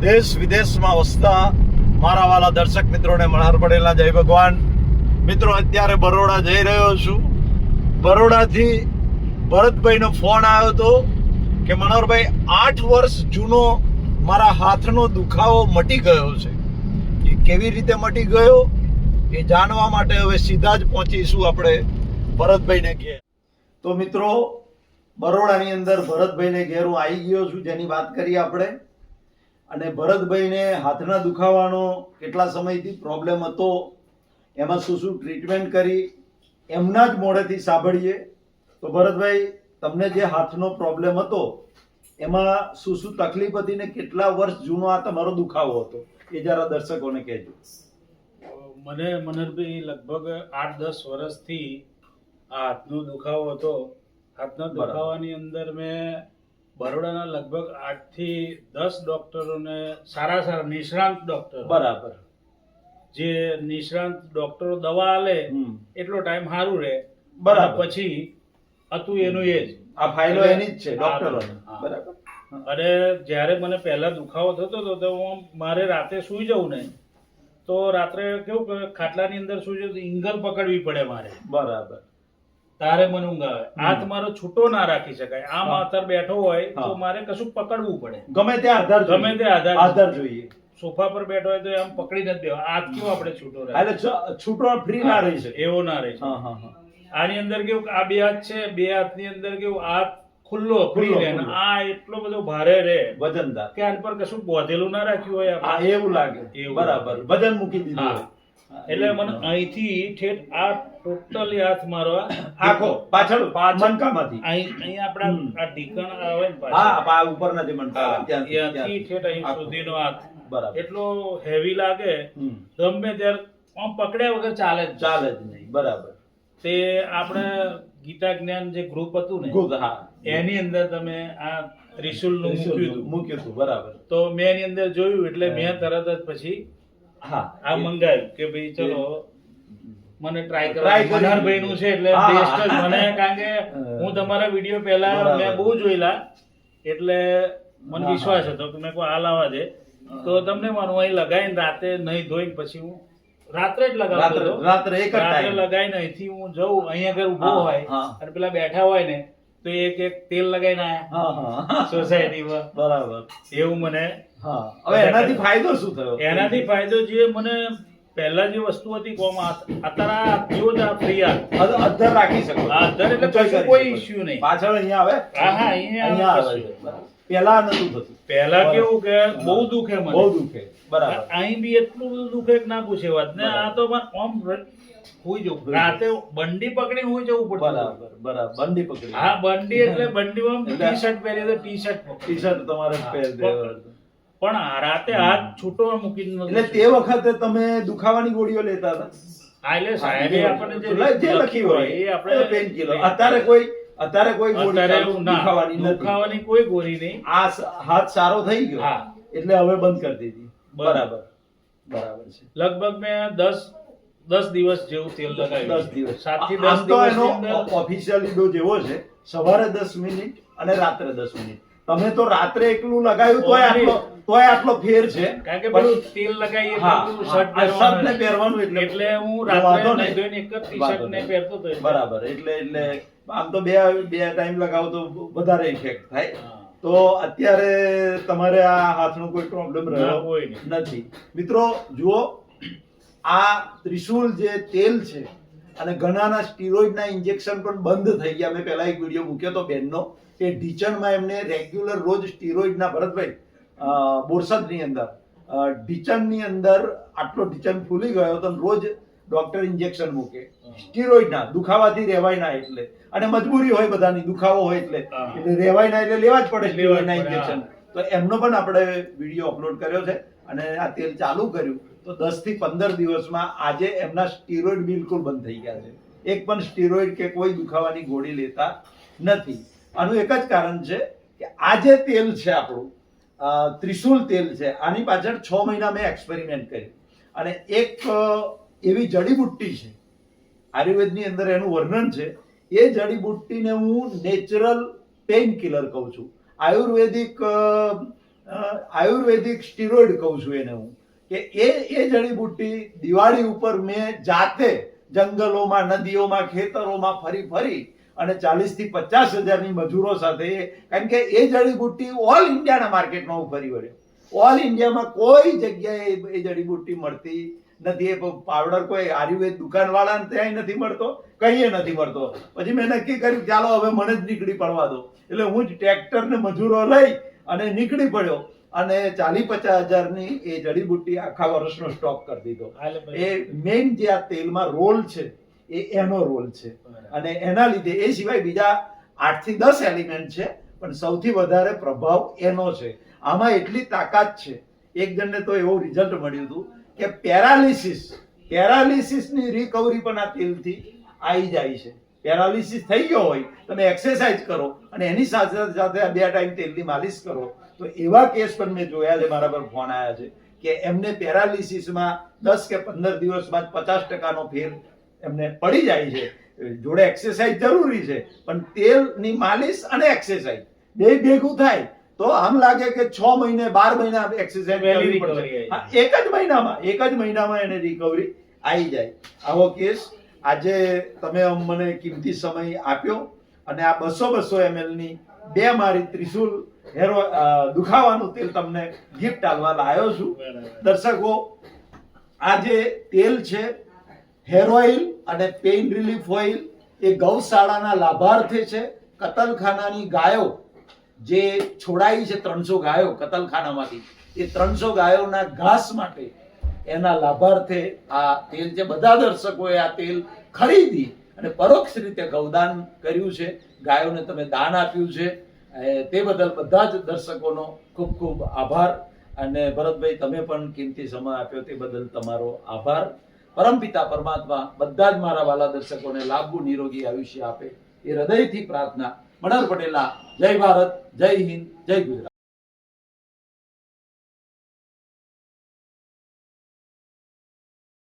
દેશ વિદેશમાં વસતા મારા વાલા દર્શક મિત્રોને મણાર પડેલા જય ભગવાન. મિત્રો, અત્યારે બરોડા જઈ રહ્યો છું. બરોડાથી ભરતભાઈનો ફોન આવ્યો હતો કે મનોહરભાઈ, આઠ વર્ષ જૂનો મારા હાથનો દુખાવો મટી ગયો છે. એ કેવી રીતે મટી ગયો એ જાણવા માટે હવે સીધા જ પહોંચીશું આપણે ભરતભાઈને ઘેર. તો મિત્રો, બરોડાની અંદર ભરતભાઈને ઘેર હું આવી ગયો છું, જેની વાત કરીએ આપણે. અને ભરતભાઈને હાથના દુખાવાનો કેટલા સમયથી પ્રોબ્લેમ હતો એમાં શું શું ટ્રીટમેન્ટ કરી એમના જ મોઢેથી સાંભળીએ. તો ભરતભાઈ તમને જે હાથનો પ્રોબ્લેમ હતો એમાં શું શું તકલીફ હતી ને કેટલા વર્ષ જૂનો આ તમારો દુખાવો હતો? એ જરા દર્શકોને કહેજો. મને મનરભાઈ લગભગ આઠ દસ વર્ષથી આ હાથનો દુખાવો હતો. હાથના દુખાવાની અંદર મેં બરોડાના લગભગ આઠથી દસ ડોક્ટરોને સારા સારા નિષ્ણાંત ડોક્ટર. બરાબર. જે નિષ્ણાંત ડોક્ટરો દવા આલે. એટલો ટાઈમ સારું રહે. બરાબર. પછી હતું એનું એ જ. આ ફાઇલો એની જ છે ડોક્ટરોની. બરાબર. અને જ્યારે મને પહેલા દુખાવો થતો હતો તો હું મારે રાતે સુઈ જવું ને તો રાત્રે કેવું ખાટલાની અંદર સુઈ જવું તો ઈંગલ પકડવી પડે મારે. બરાબર. તારે મને ઊંઘ આવે. હાથ મારો છૂટો ના રાખી શકાય. આમ માથર બેઠો હોય તો મારે કશું પકડવું પડે. ગમે તે આધાર ગમે તે આધાર આધાર જોઈએ. સોફા પર બેઠો હોય તો આમ પકડી નથી દેવા. હાથ કેવો આપણે છૂટો રાખે એટલે છૂટો ફ્રી ના રહી શકે. એવો ના રહી. હા હા હા. આની અંદર કેવું આ બે હાથ છે બે હાથની અંદર કેવું હાથ ખુલ્લો ફ્રી ખુલ્લો, રહે. આ એટલો બધો ભારે રહે વજનદાર. કે આન પર કશું બોધેલું ના રાખ્યું હોય એવું લાગે. બરાબર. વજન મૂકી દીધું. એટલે મને અહીંથી ઠેઠ આ ટોટલી હાથ મારો આખો પાછળ મનકામાંથી. અહીં અહીં આપણા આ ઢીકણ આવે ને હા ઉપર નથી મનકા ત્યાંથી. ઠેઠ અહીં સુધીનો હાથ. બરાબર. એટલો હેવી લાગે ગમે ત્યારે આમ પકડ્યા વગર ચાલે જ ચાલે જ નહીં બરાબર. તે આપણે ગીતા જ્ઞાન જે ગ્રુપ હતું ને હા. એની અંદર તમે આ ત્રિશુલનું મૂક્યું હતું. બરાબર. તો મેં એની અંદર જોયું એટલે મેં તરત જ પછી હા આ મંગાવ્યું કે ભાઈ ચલો મને ટ્રાય કરવા કરી. મનહરભાઈ નું છે એટલે હા. બેસ્ટ જ મને કારણ કે હું તમારા વીડિયો પહેલા મેં બહુ જોયેલા એટલે મને વિશ્વાસ હતો કે મેં કોઈ આ લાવવા દે. તો તમને મારું અહીં લગાવીને રાતે નહીં ધોઈને પછી હું રાત્રે જ લગાવતો રાત્રે રાત્રે એક રાત્રે લગાવીને અહીંથી હું જઉં અહીંયા આગળ ઊભો હોય અને પેલા બેઠા હોય ને તો એક એક તેલ લગાવીને આયા. સોસાયટીમાં બરાબર. એવું મને હા. હવે એનાથી ફાયદો શું થયો? એનાથી ફાયદો જે મને પહેલા જે વસ્તુ હતી કોમ અત્યારે જેવો આ ફ્રી અધર અધ્ધર રાખી શકો અધર એટલે કોઈ ઇશ્યુ નહીં. પાછળ અહીંયા આવે? હા, હા, અહીંયા અહીંયા આવે બરાબર. પહેલા નતું થતું. પહેલા કેવું કે બહુ દુખે બહુ દુખે બરાબર. અહીં બી એટલું બધું દુખે કે ના પૂછે વાત. ને આ તો મને આમ હોઈ જવું રાતે બંડી પકડી હોઈ જવું પડે બરાબર બરાબર. બંડી પકડી. હા બંડી એટલે બંડીમાં ટી શર્ટ પહેરી તો ટી શર્ટ ટી શર્ટ તમારે પહેરી દેવાનું. પણ રાતે હાથ છૂટો મૂકીને એટલે તે વખતે તમે દુખાવાની ગોળીઓ લેતા હતા? હા, એટલે સાહેબે આપણને જે જે લખી હોય. એ આપણે પેન કિલર. અત્યારે કોઈ અત્યારે કોઈ દુખાવાની દુખાવાની કોઈ ગોળી નહીં. આ હાથ સારો થઈ ગયો. હા. એટલે હવે બંધ કરી દીધી. બરાબર. બરાબર છે. લગભગ મેં દસ દસ દિવસ જેવું તેલ લગાવ્યું દસ દિવસ સાતથી દસ દિવસ ઓફિશિયલ ઓફિશિયલી ડોઝ એવો છે સવારે દસ મિનિટ અને રાત્રે દસ મિનિટ. તમે તો રાત્રે એકલું લગાવ્યું તોય આટલો તોય આટલો ફેર છે. કારણ કે બધું તેલ લગાવીએ શર્ટ ને પહેરવાનું એટલે એટલે હું રાત્રે નહીં. ધોઈને એક જ ટી-શર્ટ ને પહેરતો તો બરાબર એટલે એટલે આમ તો બે બે ટાઈમ લગાવો તો વધારે ઇફેક્ટ થાય. તો અત્યારે તમારે આ હાથનો કોઈ પ્રોબ્લેમ રહ્યો નથી. મિત્રો જુઓ આ ત્રિશુલ જે તેલ છે અને ઘણાના સ્ટીરોઇડના ઇન્જેક્શન પણ બંધ થઈ ગયા. મેં પહેલા એક વીડિયો મૂક્યો હતો બેનનો કે ઢીચણમાં એમને રેગ્યુલર રોજ સ્ટીરોઇડના ભરતભાઈ બોરસદની અંદર ઢીચણની અંદર આટલો ઢીચણ ફૂલી ગયો તો રોજ ડોક્ટર ઇન્જેક્શન મૂકે. સ્ટીરોઇડના દુખાવાથી રહેવાય ના એટલે. અને મજબૂરી હોય બધાની દુખાવો હોય એટલે. એટલે રહેવાય ના એટલે લેવા જ પડે સ્ટીરોઇડના ઇન્જેક્શન તો એમનો પણ આપણે વીડિયો અપલોડ કર્યો છે અને આ તેલ ચાલુ કર્યું. તો દસથી પંદર દિવસમાં આજે એમના સ્ટીરોઇડ બિલકુલ બંધ થઈ ગયા છે. એક પણ સ્ટીરોઇડ કે કોઈ દુખાવાની ગોળી લેતા નથી. આનું એક જ કારણ છે કે આ જે તેલ છે આપણું ત્રિશુલ તેલ છે, આની પાછળ છ મહિના મેં એક્સપેરિમેન્ટ કરી. અને એક એવી જડીબુટ્ટી છે, આયુર્વેદની અંદર એનું વર્ણન છે, એ જડીબુટ્ટીને હું નેચરલ પેઇન કિલર કહું છું. આયુર્વેદિક આયુર્વેદિક સ્ટીરોઇડ કહું છું એને હું. કે એ એ જડીબુટ્ટી દિવાળી ઉપર મેં જાતે જંગલોમાં, નદીઓમાં, ખેતરોમાં ફરી ફરી અને ચાલીસથી પચાસ હજારની મજૂરો સાથે, કારણ કે એ જડીબુટ્ટી ઓલ ઇન્ડિયાના માર્કેટમાં હું ફરી વળ્યો. ઓલ ઇન્ડિયામાં કોઈ જગ્યાએ એ- એ જડીબુટ્ટી મળતી નથી. એ પાવડર કોઈ આયુર્વેદ દુકાનવાળાને ત્યાંય નથી મળતો, કહીએ નથી મળતો. પછી મેં નક્કી કર્યું, ચાલો, હવે મને જ નીકળી પડવા દો. એટલે હું જ ટ્રેક્ટરને મજૂરો લઈ અને નીકળી પડ્યો. અને ચાલી પચાસ હજારની એ જડીબુટ્ટી આખા વર્ષનો સ્ટોક કરી દીધો. એ મેઇન જે આ તેલમાં રોલ છે એ એનો રોલ છે. અને એના લીધે એ સિવાય બીજા આઠથી દસ એલિમેન્ટ છે પણ સૌથી વધારે પ્રભાવ એનો છે. આમાં એટલી તાકાત છે એક જણને તો એવું રિઝલ્ટ મળ્યું હતું કે પેરાલિસિસ પેરાલિસિસની રિકવરી પણ આ તેલથી આવી જાય છે. પેરાલિસિસ થઈ ગયો હોય તમે એક્સરસાઇઝ કરો અને એની સાથે સાથે આ બે ટાઈમ તેલની માલિશ કરો. તો એવા કેસ પણ મેં જોયા છે મારા પર ફોન આવ્યા છે કે એમને પેરાલિસિસમાં દસ કે પંદર દિવસમાં જ પચાસ ટકાનો ફેર એમને પડી જાય છે. જોડે એક્સરસાઇઝ જરૂરી છે પણ તેલની માલિશ અને એક્સરસાઇઝ બે ભેગું થાય તો આમ લાગે કે છ મહિને બાર મહિના એક્સરસાઇઝ કરવી એક જ મહિનામાં એક જ મહિનામાં એને રિકવરી આવી જાય. આવો કેસ આજે તમે મને કિંમતી સમય આપ્યો અને આ બસો બસો ની બે મારી ત્રિશુલ હેરો દુખાવાનું તેલ તમને ગિફ્ટ આલવા લાવ્યો છું. દર્શકો આ જે તેલ છે હેર ઓઇલ અને પેઇન રિલીફ ઓઇલ એ ગૌશાળાના લાભાર્થે છે, કતલખાનાની ગાયો. જે છોડાઈ છે ત્રણસો ગાયો કતલખાનામાંથી. એ ત્રણસો ગાયોના ઘાસ માટે એના લાભાર્થે આ તેલ છે. બધા દર્શકોએ આ તેલ ખરીદી. અને પરોક્ષ રીતે ગૌદાન કર્યું છે. ગાયોને તમે દાન આપ્યું છે. તે બદલ બધા જ દર્શકોનો ખૂબ ખૂબ આભાર. અને ભરતભાઈ, તમે પણ કિંમતી સમય આપ્યો તે બદલ તમારો આભાર. પરમપિતા પરમાત્મા બધા જ મારા વાલા દર્શકોને લાંબુ નિરોગી આયુષ્ય આપે એ હૃદયથી પ્રાર્થના. મનોહર પટેલા જય ભારત, જય હિન્દ, જય ગુજરાત.